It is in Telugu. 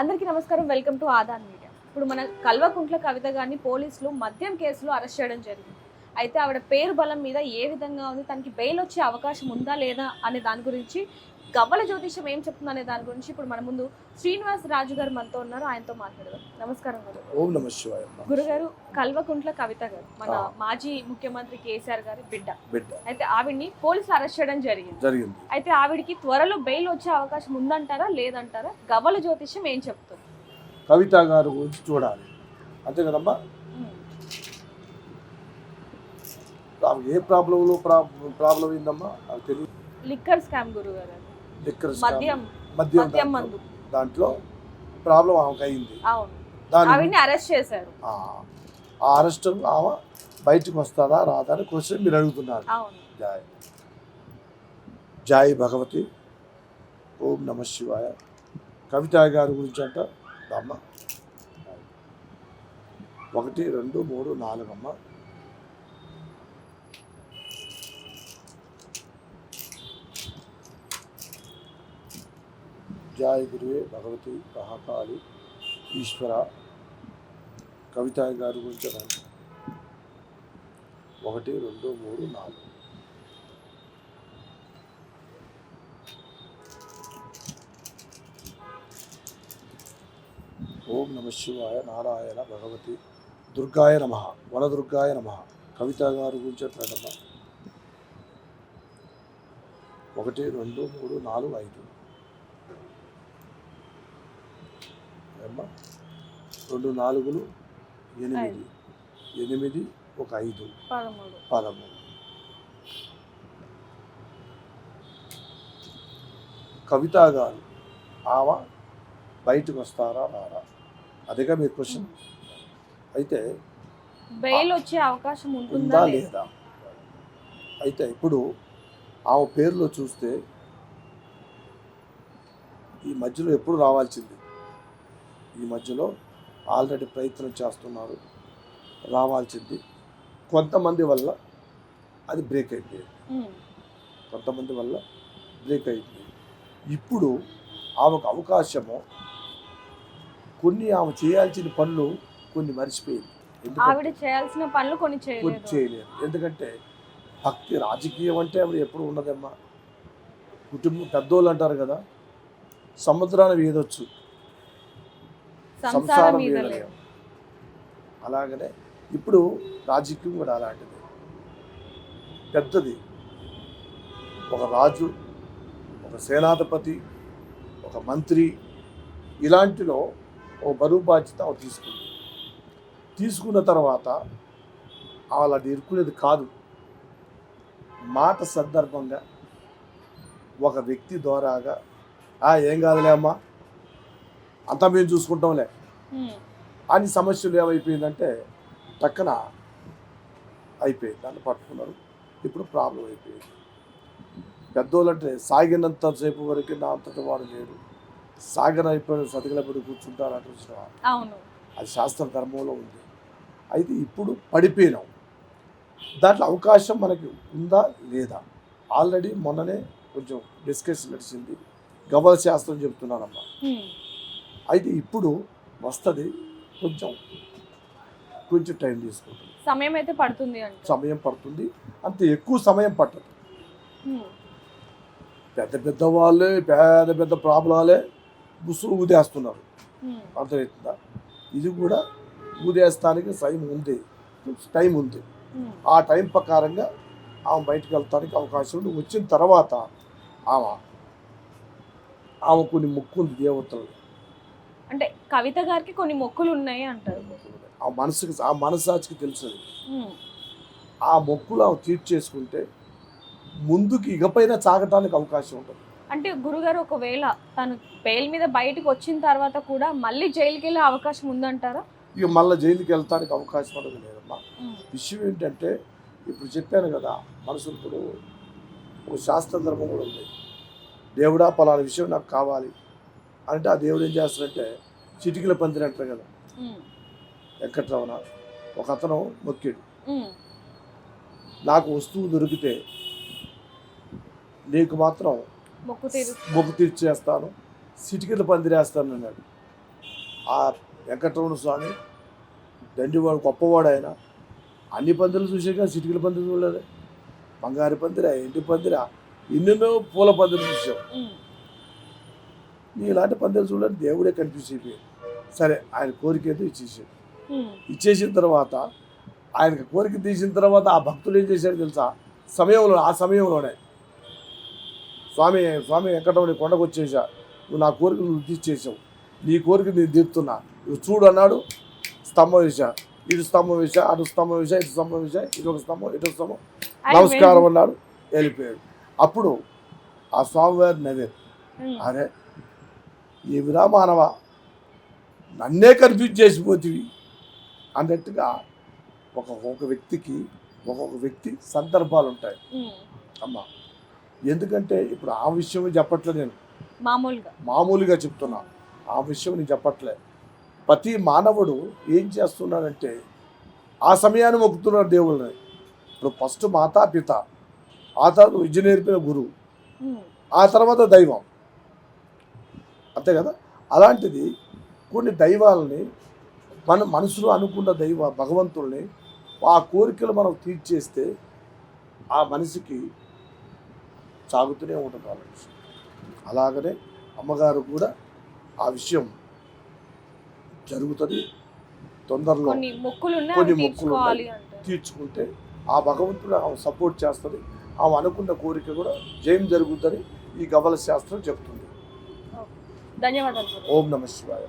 అందరికీ నమస్కారం. Welcome to Aadan media. ఇప్పుడు మన కల్వకుంట్ల కవిత గారిని పోలీసులు మద్యం కేసులో అరెస్ట్ చేయడం జరిగింది. అయితే ఆవిడ పేరు బలం మీద ఏ విధంగా ఉంది? తనకి బెయిల్ వచ్చే అవకాశం ఉందా లేదా అనే దాని గురించి గవ్వల జ్యోతిషం ఏం చెప్తుంది అనే దాని గురించి ఇప్పుడు మన ముందు శ్రీనివాస్ రాజు గారు మనతో ఉన్నారు. ఆయనతో మాట్లాడదాం. నమస్కారం గురు. ఓం నమ శివాయ. గురుగారు కల్వకుంట్ల కవిత గారు మన. మాజీ ముఖ్యమంత్రి కేసీఆర్ గారి బిడ్డ. బిడ్డ. అయితే ఆవిడ్ని పోలీసులు అరెస్ట్ చేయడం జరిగింది. జరిగింది. అయితే ఆవిడికి త్వరలో బెయిల్ వచ్చే అవకాశం ఉందంటారా లేదంటారా? గవ్వల జ్యోతిష్యం ఏం చెప్తుంది? కవిత గారి గురించి చూడాలి. అంతే కదమ్మా? ఏ ప్రాబ్లంలో ప్రాబ్లం ఏందమ్మా అది తెలియదు లిక్కర్ స్కామ్ గురుగారు. మద్యం. మద్యం దాంట్లో- మందు. దాంట్లో ప్రాబ్లం ఆమెకు అయింది ఆవిడ్ని అరెస్ట్ చేశారు. ఆ అరెస్ట్ ఆమె బయటకు వస్తుందా రాదా అని క్వశ్చన్ మీరు అడుగుతున్నారు. జాయ్. జాయ్ భగవతి. ఓం నమ శివాయ. కవిత గారి గురించి అంట. అమ్మ ఒకటి రెండు మూడు నాలుగు అమ్మ విద్యాయ గురువే భగవతి మహాకాళి ఈశ్వర కవిత గారి గురించి అనండి. ఒకటి రెండు మూడు నాలుగు. ఓం నమ శివాయ నారాయణ భగవతి దుర్గాయ నమ వనదుర్గాయ నమ కవిత గారి గురించి ఎట్లా ఒకటి రెండు మూడు నాలుగు ఐదు. రెండు నాలుగులు ఎనిమిది. ఎనిమిది ఒక ఐదు. పదమూడు. కవిత గారు ఆమె బయటకు వస్తారా రారా? అదేగా మీ క్వశ్చన్. అయితే బెయిల్ వచ్చే అవకాశం ఉంటుందా లేదా? అయితే ఇప్పుడు ఆమె పేరులో చూస్తే ఈ మధ్యలో ఎప్పుడు రావాల్సింది? ఈ మధ్యలో ఆల్రెడీ ప్రయత్నం చేస్తున్నారు రావాల్సింది కొంతమంది వల్ల అది బ్రేక్ అయిపోయింది. కొంతమంది వల్ల బ్రేక్ అయిపోయింది. ఇప్పుడు ఆమెకు అవకాశము కొన్ని ఆమె చేయాల్సిన పనులు కొన్ని మర్చిపోయింది. ఆవిడ చేయాల్సిన పనులు కొన్ని కొన్ని చేయలేదు. చేయలేదు ఎందుకంటే భక్తి రాజకీయం అంటే ఆవిడ ఎప్పుడు ఉండదమ్మా. కుటుంబం పెద్దోళ్ళు అంటారు కదా సముద్రాన్ని వీదొచ్చు సంసారం వీదలేము అలాగనే ఇప్పుడు రాజకీయం కూడా అలాంటిది. పెద్దది. ఒక రాజు ఒక సేనాధిపతి ఒక మంత్రి ఇలాంటిలో ఒక బరువు బాధ్యత తీసుకుంది. తీసుకున్న తర్వాత అలా ఇరుకునేది కాదు. మాట సందర్భంగా ఒక వ్యక్తి ద్వారాగా "ఆ, ఏం కాదులే అమ్మా అంతా మేము చూసుకుంటాంలే. అని సమస్యలు ఏమైపోయిందంటే పక్కన అయిపోయింది. దాన్ని పట్టుకున్నారు. ఇప్పుడు ప్రాబ్లం అయిపోయింది. పెద్దోళ్ళు అంటే సాగినంతసేపు వరకు నా అంతటి వాడు లేడు. సాగన అయిపోయిన సతికిలపడి కూర్చుంటారు అంటే చూసినావా? అవును. అది శాస్త్ర ధర్మంలో ఉంది. అయితే ఇప్పుడు పడిపోయినాం. దాంట్లో అవకాశం మనకి ఉందా లేదా? ఆల్రెడీ మొన్ననే కొంచెం డిస్కషన్ నడిచింది. గవ్వల శాస్త్రం చెప్తున్నానమ్మా ఉమ్, అయితే ఇప్పుడు వస్తుంది. కొంచెం కొంచెం టైం తీసుకుంటుంది. సమయం అయితే పడుతుంది సమయం పడుతుంది. అంత ఎక్కువ సమయం పట్టదు. పెద్ద పెద్ద వాళ్ళే పెద్ద పెద్ద ప్రాబ్లాలే బుస్సులు ఊదేస్తున్నారు. అర్థమవుతుందా ఇది కూడా ఊదేస్తానికి టైం ఉంది. టైం ఉంది. ఆ టైం ప్రకారంగా ఆమె బయటకు వెళ్తానికి అవకాశం ఉంది. వచ్చిన తర్వాత ఆమె ఆమె కొన్ని ముక్కుంది దేవతలు అంటే కవిత గారికి కొన్ని మొక్కులు ఉన్నాయి అంటారు. ఆ మనసుకి ఆ మనసాక్షికి తెలుసు ఆ మొక్కులు ఆమె తీర్చేసుకుంటే ముందుకి ఇకపైన సాగటానికి అవకాశం ఉంటుంది. అంటే గురుగారు ఒకవేళ తను బెయిల్ మీద బయటకు వచ్చిన తర్వాత కూడా మళ్ళీ జైలుకి వెళ్ళే అవకాశం ఉందంటారా? ఇక మళ్ళీ జైలుకి వెళ్తానికి అవకాశం అనేది లేదమ్మా. విషయం ఏంటంటే ఇప్పుడు చెప్పాను కదా మనసులు ఇప్పుడు ఒక శాస్త్ర ధర్మం కూడా ఉంది. దేవుడా పలానా విషయం నాకు కావాలి. అంటే ఆ దేవుడు ఏం చేస్తాడంటే చిటికల పందిరి అంటారు కదా. వెంకట్రమణ ఒక అతను మొక్కాడు నాకు వస్తువు దొరికితే నీకు మాత్రం మొక్కు తీరు. మొక్కు తీర్చేస్తాను సిటికలు పందిరేస్తాను అన్నాడు. ఆ వెంకటరమణ స్వామి దండివాడు గొప్పవాడు ఆయన. అన్ని పందులు చూసాక సిటికల పందులు చూడలేదు. బంగారు పందిరా ఇంటి పందిరా ఎన్నెన్నో పూల పందులు చూసాం ఉమ్, నీ ఇలాంటి పందులు చూడలేదు దేవుడే కన్ఫ్యూజ్ అయిపోయాడు సరే ఆయన కోరిక ఏదో ఇచ్చేసాడు. ఇచ్చేసిన తర్వాత ఆయనకి కోరిక తీసిన తర్వాత ఆ భక్తులు ఏం చేశారు తెలుసా? సమయంలో ఆ సమయంలోనే స్వామి స్వామి వెంకటరమణ కొండకు వచ్చేసా. నువ్వు నా కోరిక నువ్వు తీర్చేసావు. నీ కోరిక నేను తీరుతున్నా నువ్వు చూడు అన్నాడు. స్తంభం వేసా. ఇటు స్తంభం వేసా అటు స్తంభం వేసా ఇటు స్తంభం వేసా ఇటు ఒక స్తంభం ఇటు ఒక స్తంభం. నమస్కారం అన్నాడు. వెళ్ళిపోయాడు. అప్పుడు ఆ స్వామివారి నవ్వారు. అరే ఏమిరా మానవ నన్నే కన్ఫ్యూజ్ చేసిపోతివి అన్నట్టుగా ఒక ఒక వ్యక్తికి ఒక్కొక్క వ్యక్తి సందర్భాలు ఉంటాయి అమ్మ ఎందుకంటే ఇప్పుడు ఆ విషయం చెప్పట్లే నేను. మామూలుగా. మామూలుగా చెప్తున్నా. ఆ విషయం నేను చెప్పట్లే. ప్రతి మానవుడు ఏం చేస్తున్నాడంటే ఆ సమయాన్ని మొక్కుతున్నాడు దేవుళ్ళని. ఇప్పుడు ఫస్ట్ మాతా పిత ఆ తర్వాత విద్య నేర్పిన గురువు. ఆ తర్వాత దైవం. అంతే కదా? అలాంటిది కొన్ని దైవాలని మన మనసులో అనుకున్న దైవ భగవంతుల్ని ఆ కోరికలు మనం తీర్చేస్తే ఆ మనిషికి సాగుతూనే ఉంటుంది ఆ మనిషి. అలాగనే అమ్మగారు కూడా ఆ విషయం జరుగుతుంది. తొందరలో కొన్ని మొక్కులు తీర్చుకుంటే ఆ భగవంతుడు ఆమె సపోర్ట్ చేస్తుంది. ఆమె అనుకున్న కోరిక కూడా జయం జరుగుతుందని ఈ గవల శాస్త్రం చెప్తుంది. ధన్యవాదాలు. ఓం నమ శివాయ.